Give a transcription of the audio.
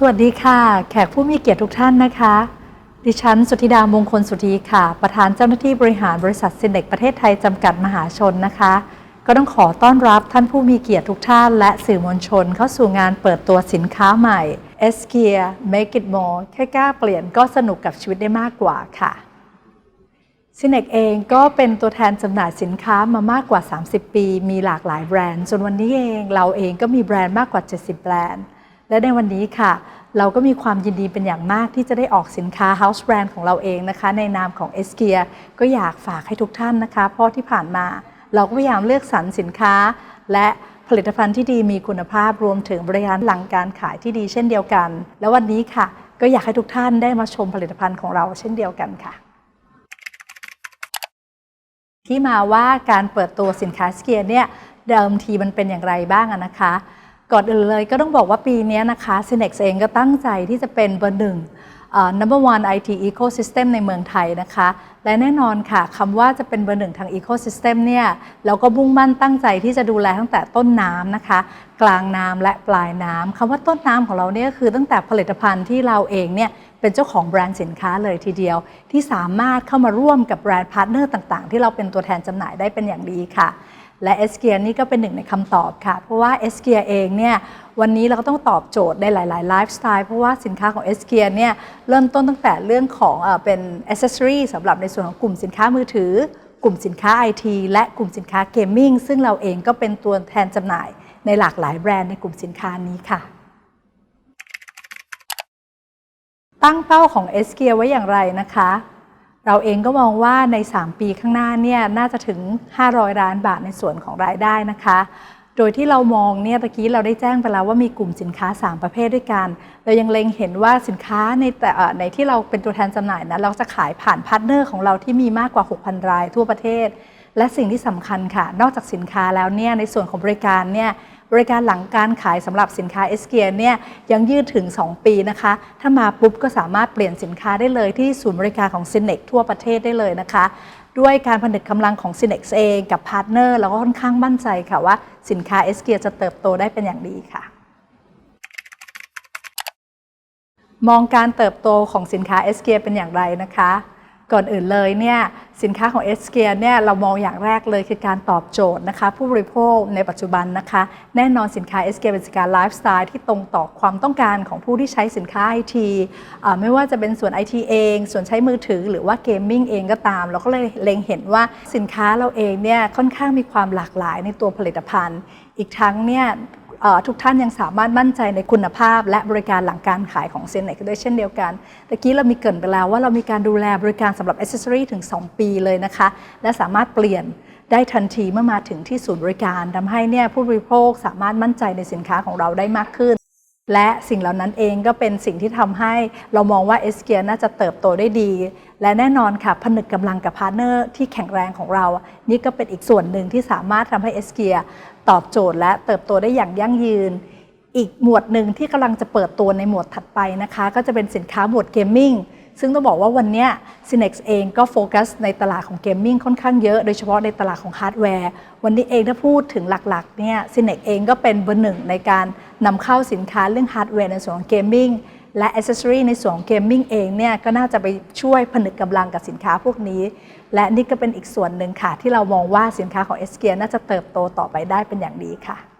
สวัสดีค่ะ แขกผู้มีเกียรติทุกท่านนะคะ ดิฉันสุธิดามงคลสุธีค่ะ ประธานเจ้าหน้าที่บริหารบริษัทซินเด็กประเทศไทยจำกัดมหาชนนะคะ ก็ต้องขอต้อนรับท่านผู้มีเกียรติทุกท่าน และสื่อมวลชนเข้าสู่งานเปิดตัวสินค้าใหม่ e s k i a Make it more แค่กล้าเปลี่ยนก็สนุกกับชีวิตได้มากกว่าค่ะซินเนกเองก็เป็นตัวแทนจำหน่ายสินค้ามามากกว่า 30 ปี มีหลากหลายแบรนด์ จนวันนี้เองเราเองก็มีแบรนด์มากกว่า 70 แบรนด์ และในวันนี้ค่ะ เราก็มีความยินดีเป็นอย่างมากที่จะได้ออกสินค้า House Brand ของเราเองนะคะ ในนามของ e s k i a ก็อยากฝากให้ทุกท่านนะคะ เพราะที่ผ่านมาเราก็พยายามเลือกสรรสินค้า และผลิตภัณฑ์ที่ดีมีคุณภาพรวมถึงบริการหลังการขายที่ดีเช่นเดียวกัน และวันนี้ค่ะ ก็อยากให้ทุกท่านได้มาชมผลิตภัณฑ์ของเราเช่นเดียวกันค่ะที่มาว่าการเปิดตัวสินค้าสเกียเนี่ยเดิมทีมันเป็นอย่างไรบ้างนะคะ ก่อนอื่นเลยก็ต้องบอกว่าปีนี้นะคะ s y n e x เองก็ตั้งใจที่จะเป็นเบอร์หนึ่ง number one IT ecosystem ในเมืองไทยนะคะ และแน่นอนค่ะคำว่าจะเป็นเบอร์หนึ่งทาง ecosystem เนี่ยเราก็มุ่งมั่นตั้งใจที่จะดูแลตั้งแต่ต้นน้ำนะคะ กลางน้ำและปลายน้ำคำว่าต้นน้ำของเราเนี่ยคือตั้งแต่ผลิตภัณฑ์ที่เราเองเนี่ยเป็นเจ้าของแบรนด์สินค้าเลยทีเดียว ที่สามารถเข้ามาร่วมกับแบรนด์พาร์ทเนอร์ต่างๆ ที่เราเป็นตัวแทนจำหน่ายได้เป็นอย่างดีค่ะ และเอสเกียนี่ก็เป็นหนึ่งในคำตอบค่ะ เพราะว่าเอสเกียเองเนี่ยวันนี้เราก็ต้องตอบโจทย์ในหลายๆไลฟ์สไตล์เพราะว่าสินค้าของเอสเกียเนี่ยเริ่มต้นตั้งแต่เรื่องของเป็นอ c เซสซอรีสำหรับในส่วนของกลุ่มสินค้ามือถือ กลุ่มสินค้าไอทีและกลุ่มสินค้าเกมมิ่งซึ่งเราเองก็เป็นตัวแทนจำหน่ายในหลากหลายแบรนด์ในกลุ่มสินค้านี้ค่ะตั้งเป้าของเอสเกียไว้อย่างไรนะคะ เราเองก็มองว่าใน 3 ปีข้างหน้าเนี่ยน่าจะถึง 500 ล้านบาทในส่วนของรายได้นะคะ โดยที่เรามองเนี่ยตะกี้เราได้แจ้งไปแล้วว่ามีกลุ่มสินค้า 3 ประเภทด้วยกัน เรายังเล็งเห็นว่าสินค้าในแต่ในที่เราเป็นตัวแทนจำหน่ายนะเราจะขายผ่านพาร์ทเนอร์ของเราที่มีมากกว่า 6,000 รายทั่วประเทศ และสิ่งที่สำคัญค่ะ นอกจากสินค้าแล้วเนี่ยในส่วนของบริการเนี่ย บริการหลังการขายสำหรับสินค้าเอสเกียเนี่ยยังยืดถึง 2 ปีนะคะ ถ้ามาปุ๊บก็สามารถเปลี่ยนสินค้าได้เลยที่ศูนย์บริการของ s y n e x ทั่วประเทศได้เลยนะคะ ด้วยการผนึกกำลังของ s y n e x เองกับพาร์ทเนอร์เราก็ค่อนข้างมั่นใจค่ะว่าสินค้าเอสเกียจะเติบโตได้เป็นอย่างดีค่ะมองการเติบโตของสินค้าเอสเกียเป็นอย่างไรนะคะ ก่อนอื่นเลยเนี่ยสินค้าของเอสเกียเนี่ยเรามองอย่างแรกเลยคือการตอบโจทย์นะคะ ผู้บริโภคในปัจจุบันนะคะ แน่นอนสินค้าเอสเกียเป็นสินค้าไลฟ์สไตล์ที่ตรงต่อความต้องการของผู้ที่ใช้สินค้าไอทีไม่ว่าจะเป็นส่วน IT เอง ส่วนใช้มือถือหรือว่าเกมมิ่งเองก็ตาม เราก็เลยเล็งเห็นว่าสินค้าเราเองเนี่ยค่อนข้างมีความหลากหลายในตัวผลิตภัณฑ์ อีกทั้งเนี่ย ทุกท่านยังสามารถมั่นใจในคุณภาพ และบริการหลังการขายของเซนเน็กด้วยเช่นเดียวกันตะกี้เรามีเกินไปแล้วว่าเรามีการดูแลบริการสำหรับอ c เซสซอรีถึง 2 ปีเลยนะคะ และสามารถเปลี่ยนได้ทันทีเมื่อมาถึงที่ศูนย์บริการทำให้เนี่ยผู้บริโภคสามารถมั่นใจในสินค้าของเราได้มากขึ้น และสิ่งเหล่านั้นเองก็เป็นสิ่งที่ทำให้เรามองว่าเอสเกียน่าจะเติบโตได้ดี และแน่นอนค่ะผนึกกำลังกับพาร์ทเนอร์ที่แข็งแรงของเรา นี่ก็เป็นอีกส่วนหนึ่งที่สามารถทำให้เอสเกียตอบโจทย์และเติบโตได้อย่างยั่งยืน อีกหมวดหนึ่งที่กำลังจะเปิดตัวในหมวดถัดไปนะคะ ก็จะเป็นสินค้าหมวดเกมมิ่ง ซึ่งต้องบอกว่าวันนี้ Cinex เองก็โฟกัสในตลาดของเกมมิ่งค่อนข้างเยอะ โดยเฉพาะในตลาดของฮาร์ดแวร์ วันนี้เองถ้าพูดถึงหลักๆเนี่ย Cinex เองก็เป็นเบอร์หนึ่งในการนำเข้าสินค้าเรื่องฮาร์ดแวร์ในส่วนของเกมมิ่งและอ c เซสซอรีในส่วนของเกมมิ่งเองเนี่ยก็น่าจะไปช่วยผนึกกำลังกับสินค้าพวกนี้ และนี่ก็เป็นอีกส่วนหนึ่งค่ะ ที่เรามองว่าสินค้าของเอสเกียน่าจะเติบโตต่อไปได้เป็นอย่างดีค่ะ